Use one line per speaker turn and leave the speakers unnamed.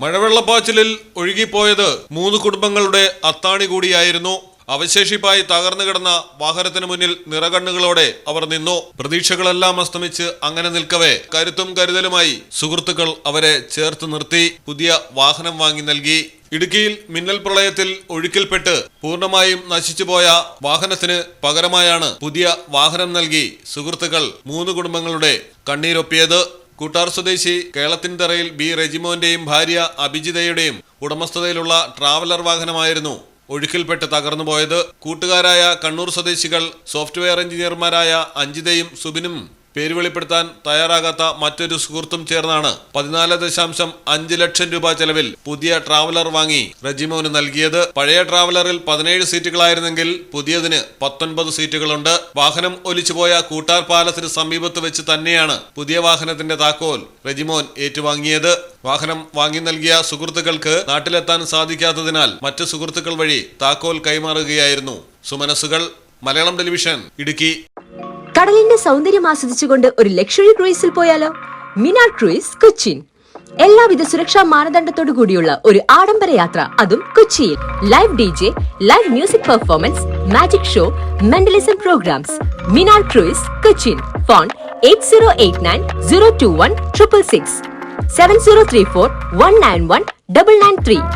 മഴവെള്ളപ്പാച്ചിലിൽ ഒഴുകിപ്പോയത് മൂന്ന് കുടുംബങ്ങളുടെ അത്താണി കൂടിയായിരുന്നു. അവശേഷിപ്പായി തകർന്നു കിടന്ന വാഹനത്തിന് മുന്നിൽ നിറകണ്ണുകളോടെ അവർ നിന്നു. പ്രതീക്ഷകളെല്ലാം അസ്തമിച്ച് അങ്ങനെ നിൽക്കവേ കരുത്തും കരുതലുമായി സുഹൃത്തുക്കൾ അവരെ ചേർത്ത് നിർത്തി. പുതിയ വാഹനം വാങ്ങി നൽകി. ഇടുക്കിയിൽ മിന്നൽ പ്രളയത്തിൽ ഒഴുക്കിൽപ്പെട്ട് പൂർണമായും നശിച്ചുപോയ വാഹനത്തിന് പകരമായാണ് പുതിയ വാഹനം നൽകി സുഹൃത്തുക്കൾ മൂന്ന് കുടുംബങ്ങളുടെ കണ്ണീരൊപ്പിയത്. കൂട്ടാർ സ്വദേശി കേളത്തിൻതറയിൽ ബി റെജിമോന്റെയും ഭാര്യ അഭിജിതയുടെയും ഉടമസ്ഥതയിലുള്ള ട്രാവലർ വാഹനമായിരുന്നു ഒഴുക്കിൽപ്പെട്ട് തകർന്നുപോയത്. കൂട്ടുകാരായ കണ്ണൂർ സ്വദേശികൾ സോഫ്റ്റ്വെയർ എഞ്ചിനീയർമാരായ അഞ്ജിതയും സുബിനും പേര് വെളിപ്പെടുത്താൻ തയ്യാറാകാത്ത മറ്റൊരു സുഹൃത്തും ചേർന്നാണ് പതിനാല് ദശാംശം അഞ്ച് ലക്ഷം രൂപ ചെലവിൽ പുതിയ ട്രാവലർ വാങ്ങി റജിമോന് നൽകിയത്. പഴയ ട്രാവലറിൽ പതിനേഴ് സീറ്റുകളായിരുന്നെങ്കിൽ പുതിയതിന് പത്തൊൻപത് സീറ്റുകളുണ്ട്. വാഹനം ഒലിച്ചുപോയ കൂട്ടാർ പാലത്തിന് സമീപത്ത് വെച്ച് തന്നെയാണ് പുതിയ വാഹനത്തിന്റെ താക്കോൽ റജിമോൻ ഏറ്റുവാങ്ങിയത്. വാഹനം വാങ്ങി നൽകിയ സുഹൃത്തുക്കൾക്ക് നാട്ടിലെത്താൻ സാധിക്കാത്തതിനാൽ മറ്റ് സുഹൃത്തുക്കൾ വഴി താക്കോൽ കൈമാറുകയായിരുന്നു. സുമനസുകൾ മലയാളം ടെലിവിഷൻ ഇടുക്കി.
കടലിന്റെ സൗന്ദര്യം ആസ്വദിച്ചുകൊണ്ട് ഒരു ലക്ഷറി ക്രൂയിസിൽ പോയാലോ? മിനാർ ക്രൂയിസ് കൊച്ചിൻ എല്ലാവിധ സുരക്ഷാ മാനദണ്ഡത്തോടു കൂടിയുള്ള ഒരു ആഡംബര യാത്ര അതും കൊച്ചിയിൽ. Live D J live music performance magic show mentalism programmes Minar cruise Cochin phone eight zero eight nine zero two one triple six seven zero three four one nine one double nine three